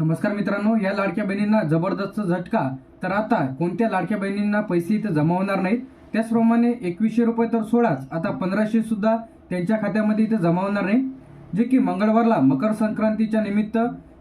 नमस्कार मित्रांनो या लाडक्या बहिणींना जबरदस्त झटका. तर आता कोणत्या लाडक्या बहिणींना पैसे इथे जमा होणार नाहीत? त्याचप्रमाणे एकवीसशे रुपये तर सोळाच आता पंधराशे सुद्धा त्यांच्या खात्यामध्ये इथे जमा होणार नाही. जे की मंगळवारला मकर संक्रांतीच्या निमित्त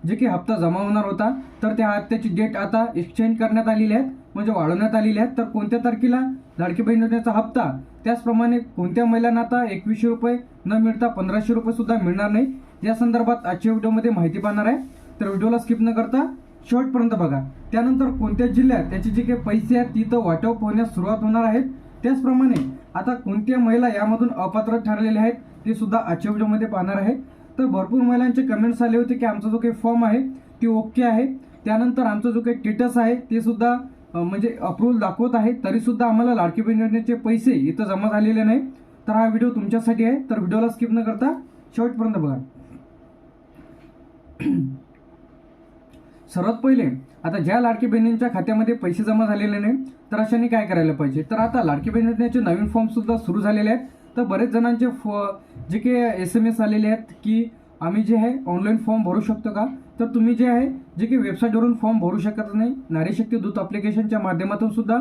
जे की हप्ता जमा होणार होता तर त्या हप्त्याची डेट आता एक्सचेंज करण्यात आलेली आहेत म्हणजे वाढवण्यात आलेली आहेत तर कोणत्या तारखेला लाडकी बहीण योजनेचा हप्ता? त्याचप्रमाणे कोणत्या महिलांना आता एकवीसशे रुपये न मिळता पंधराशे रुपये सुद्धा मिळणार नाही? या संदर्भात आजच्या व्हिडिओमध्ये माहिती पाहणार आहे. तर व्हिडिओला स्किप न करता शेवटपर्यंत बघा. त्यानंतर कोणत्या जिल्ह्यात त्याचे जे काही पैसे आहेत तिथं वाटप होण्यास सुरुवात होणार आहेत त्याचप्रमाणे आता कोणत्या महिला यामधून अपात्र ठरलेल्या आहेत ते सुद्धा आजच्या व्हिडिओमध्ये पाहणार आहे. तर भरपूर महिलांचे कमेंट्स आले होते की आमचा जो काही फॉर्म आहे ते ओके आहे. त्यानंतर आमचा जो काही स्टेटस आहे ते सुद्धा म्हणजे अप्रूव्हल दाखवत आहे. तरीसुद्धा आम्हाला लाडकी बहीण योजनेचे पैसे इथं जमा झालेले नाही. तर हा व्हिडिओ तुमच्यासाठी आहे. तर व्हिडिओला स्किप न करता शेवटपर्यंत बघा. सर्वात पहिले आता ज्या लाडकी बहिणींच्या खात्यामध्ये पैसे जमा झालेले नाही तर अशाने काय करायला पाहिजे? तर आता लाडकी बहीण योजनेचे नवीन फॉर्मसुद्धा सुरू झालेले आहेत. तर बरेच जणांचे फ- जे काही एस एम एस आलेले आहेत की आम्ही जे आहे ऑनलाईन फॉर्म भरू शकतो का? तर तुम्ही जे आहे जे काही वेबसाईटवरून फॉर्म भरू शकत नाही नारीशक्ती दूत अप्लिकेशनच्या माध्यमातून सुद्धा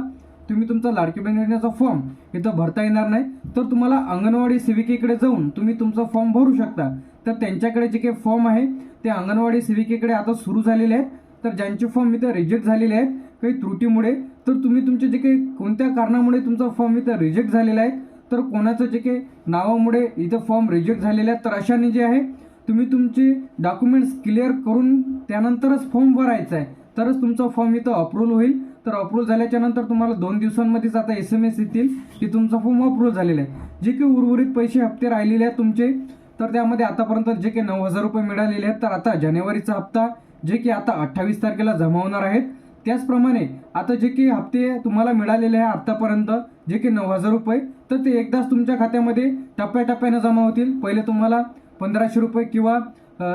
तुम्ही तुमचा लाडकी बहीण योजनेचा फॉर्म इथं भरता येणार नाही. तर तुम्हाला अंगणवाडी सेविकेकडे जाऊन तुम्ही तुमचा फॉर्म भरू शकता. तर त्यांच्याकडे जे काही फॉर्म आहे ते अंगणवाडी सेविकेकडे आता सुरू झालेले आहेत. तर ज्यांचे फॉर्म इथं रिजेक्ट झालेले आहेत काही त्रुटीमुळे तर तुम्ही तुमचे जे काही कोणत्या कारणामुळे तुमचा फॉर्म इथं रिजेक्ट झालेला आहे तर कोणाचं जे काही नावामुळे इथं फॉर्म रिजेक्ट झालेले आहेत तर अशाने जे आहे तुम्ही तुमचे डॉक्युमेंट्स क्लिअर करून त्यानंतरच फॉर्म भरायचा आहे. तरच तुमचा फॉर्म इथं अप्रूव्हल होईल. तर अप्रूव्ह झाल्याच्यानंतर तुम्हाला दोन दिवसांमध्येच आता एस एम एस येतील की तुमचा फॉर्म अप्रूव्ह झालेला आहे. जे काही उर्वरित पैसे हप्ते राहिलेले आहेत तुमचे तर त्यामध्ये आतापर्यंत जे काही नऊ हजार रुपये मिळालेले आहेत तर आता जानेवारीचा हप्ता जे की आता अठ्ठावीस तारखेला जमा होणार आहेत. त्याचप्रमाणे आता जे काही हप्ते तुम्हाला मिळालेले आहे आतापर्यंत जे की नऊ हजार रुपये तर ते एकदाच तुमच्या खात्यामध्ये टप्प्याटप्प्याने जमा होतील. पहिले तुम्हाला पंधराशे रुपये किंवा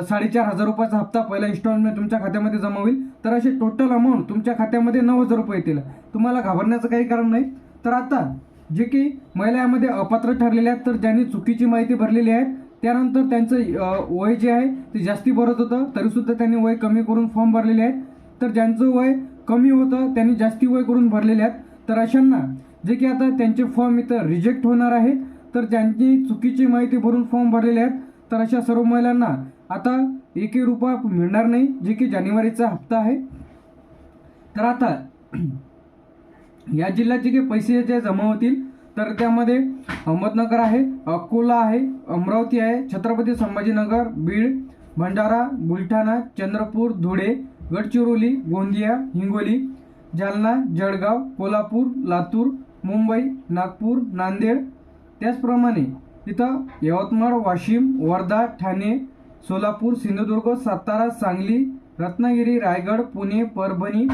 साडेचार हजार रुपयाचा हप्ता पहिला इन्स्टॉलमेंट तुमच्या खात्यामध्ये जमा होईल. तर असे टोटल अमाऊंट तुमच्या खात्यामध्ये नऊ हजार रुपये येतील. तुम्हाला घाबरण्याचं काही कारण नाही. तर आता जे की महिला यामध्ये अपात्र ठरलेले आहेत तर ज्यांनी चुकीची माहिती भरलेली आहे त्यानंतर त्यांचं वय जे आहे ते जास्ती भरत होतं. तरीसुद्धा त्यांनी वय कमी करून फॉर्म भरलेले आहेत. तर ज्यांचं वय कमी होतं त्यांनी जास्ती वय करून भरलेले आहेत. तर अशांना जे की आता त्यांचे फॉर्म इथं रिजेक्ट होणार आहे तर ज्यांची चुकीची माहिती भरून फॉर्म भरलेले आहेत तर अशा सर्व महिलांना आता एकही रुपया मिळणार नाही जे की जानेवारीचा हप्ता आहे. तर आता या जिल्ह्यात जे काही पैसे जे जमा होतील तर त्यामध्ये अहमदनगर आहे अकोला आहे अमरावती आहे छत्रपती संभाजीनगर बीड भंडारा बुलढाणा चंद्रपूर धुळे गडचिरोली गोंदिया हिंगोली जालना जळगाव कोल्हापूर लातूर मुंबई नागपूर नांदेड. त्याचप्रमाणे इथं यवतमाळ वाशिम वर्धा ठाणे सोलापूर सिंधुदुर्ग सातारा सांगली रत्नागिरी रायगड पुणे परभणी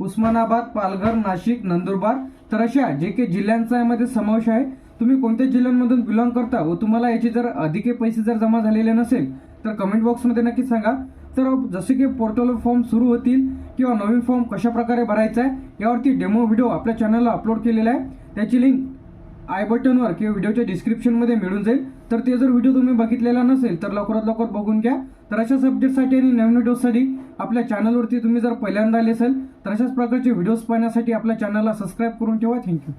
उस्मानाबाद पालघर नाशिक नंदुरबार. तर अशा जे काही जिल्ह्यांचा यामध्ये समावेश आहे. तुम्ही कोणत्या जिल्ह्यांमधून बिलॉंग करता व तुम्हाला याचे जर अधिक पैसे जर जमा झालेले नसेल तर कमेंट बॉक्समध्ये नक्की सांगा. तर जसे की पोर्टल फॉर्म सुरू होतील किंवा नवीन फॉर्म कशाप्रकारे भरायचा आहे यावरती डेमो व्हिडिओ आपल्या चॅनलला अपलोड केलेला आहे. त्याची लिंक आय बटनवर किंवा व्हिडिओच्या डिस्क्रिप्शनमध्ये मिळून जाईल. तर ते जर व्हिडिओ तुम्ही बघितलेला नसेल तर लवकरात लवकर बघून घ्या. तर अशाच अपडेटसाठी आणि नवीन व्हिडिओसाठी आपल्या चॅनलवरती तुम्ही जर पहिल्यांदा आले असेल तर अशाच प्रकारचे व्हिडिओज पाहण्यासाठी आपल्या चॅनलला सबस्क्राईब करून ठेवा. थँक्यू